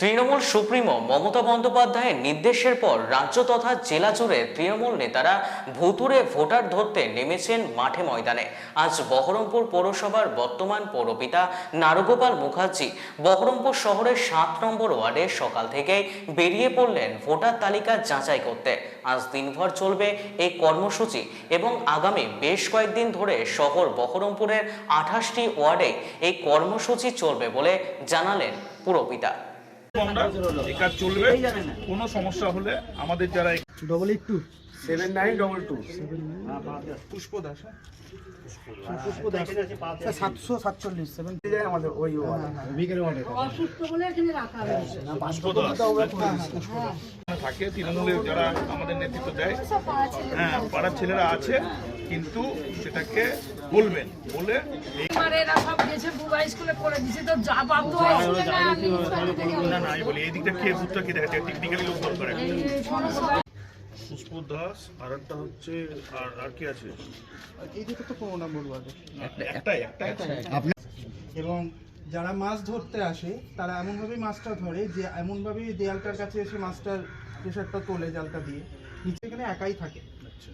Trinamool supremo Mamata বন্দ্যোপাধ্যায়ের নির্দেশের পর রাজ্য তথা জেলা জুড়ে তৃণমূল নেতারা ভুতুরে ভোটার ধরতে নেমেছেন মাঠে ময়দানে। আজ বহরমপুর পৌরসভার বর্তমান পৌরপিতা নারগোপাল মুখার্জি বহরমপুর শহরের সাত নম্বর ওয়ার্ডে সকাল থেকে বেরিয়ে পড়লেন ভোটার তালিকা যাচাই করতে। আজ দিনভর চলবে এই কর্মসূচি এবং আগামী বেশ কয়েকদিন ধরে শহর বহরমপুরের আঠাশটি ওয়ার্ডে এই কর্মসূচি চলবে বলে জানালেন পুরপিতা। আমরা এই কাজ চলবে। কোনো সমস্যা হলে আমাদের যারা double eight two seven nine double two Pushpa Das হ্যাঁ? পুষ্প দাস। সাতশো সাতচল্লিশ সেভেন আমাদের ওই বিকেল রাখা হয়েছে। পুষ্প দাস। থাকে তৃণমূলের যারা আমাদের নেতৃত্ব দেয়। হ্যাঁ পাড়ার ছেলেরা আছে কিন্তু সেটাকে বলবেন বলে এই এবার এরা সব গেছে বুবা স্কুলে করে দিছে তো যা পাবো না না না আমি বলি এই দিকটা খেয়ে ভূতটা কি দেখা টেকনিক্যালি লোক দরকার পুষ্প দাস আর একটা হচ্ছে আর আর কি আছে? এই তো ওয়ার্ডে একটাই একটাই এবং যারা মাছ ধরতে আসে তারা এমনভাবেই মাছটা ধরে যে এমনভাবেই দেয়ালটার কাছে এসে মাছটার প্রেশারটা তোলে জালটা দিয়ে। নিচে এখানে একাই থাকে।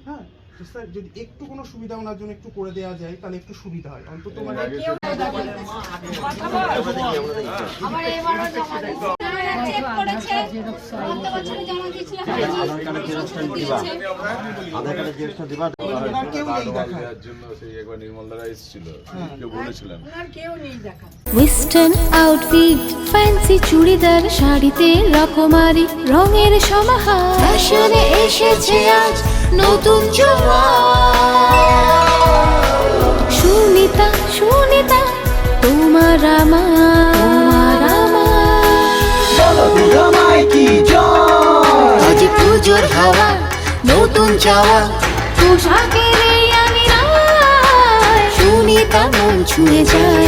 হ্যাঁ? তো স্যার যদি একটু কোনো সুবিধা ওনার জন্য একটু করে দেওয়া যায় তাহলে একটু সুবিধা হয়। অন্তত মানে ওয়েস্টার্ন আউটফিট ফ্যান্সি চুড়িদার শাড়িতে রকমারি রঙের সমাহার। ফ্যাশনে এসেছে আজ নতুন সুনিতা সুনিতা, তোমার আমার আমার। আজ পুজোর হাওয়া, নতুন চাওয়া। পোশাকের সুনিতা মন ছুঁয়ে যায়।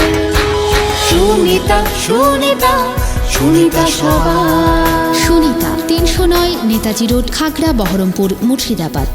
সুনিতা সুনিতা সুনিতা সবার। সুনিতা তিনশো নয় নেতাজি রোড খাগড়া বহরমপুর মুর্শিদাবাদ।